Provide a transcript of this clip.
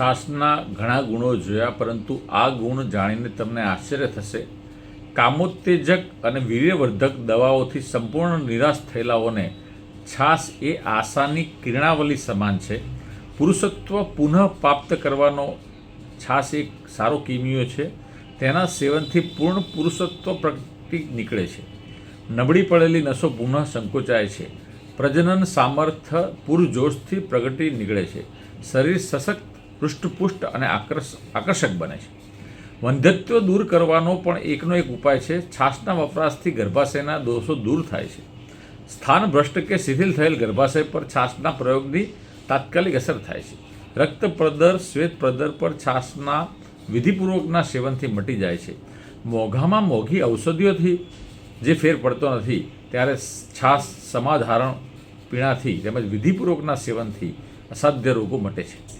છાશના ઘણા ગુણો જોયા, પરંતુ આ ગુણ જાણીને તમને આશ્ચર્ય થશે. કામોત્તેજક અને વીર્યવર્ધક દવાઓથી સંપૂર્ણ નિરાશ થયેલાઓને છાશ એ આશાની કિરણાવલી સમાન છે. પુરુષત્વ પુનઃ પ્રાપ્ત કરવાનો છાશ એક સારો કિમિયો છે. તેના સેવનથી પૂર્ણ પુરુષત્વ પ્રગતિ નીકળે છે. નબળી પડેલી નસો પુનઃ સંકોચાય છે. પ્રજનન સામર્થ્ય પૂરજોશથી પ્રગટી નીકળે છે. શરીર સશક્ત પૃષ્ઠપુષ્ટ અને આકર્ષ, આકર્ષક બને છે. વંધ્યત્વ દૂર કરવાનો પણ એકનો એક ઉપાય છે. છાશના વપરાશથી ગર્ભાશયના દોષો દૂર થાય છે. સ્થાન ભ્રષ્ટ કે શિથિલ થયેલ ગર્ભાશય પર છાશના પ્રયોગની તાત્કાલિક અસર થાય છે. રક્ત પ્રદર, શ્વેત પ્રદર પર છાશના વિધિપૂર્વકના સેવનથી મટી જાય છે. મોંઘામાં મોંઘી ઔષધિઓથી જે ફેર પડતો નથી, ત્યારે છાશ સમાધારણ પીણાથી તેમજ વિધિપૂર્વકના સેવનથી અસાધ્ય રોગો મટે છે.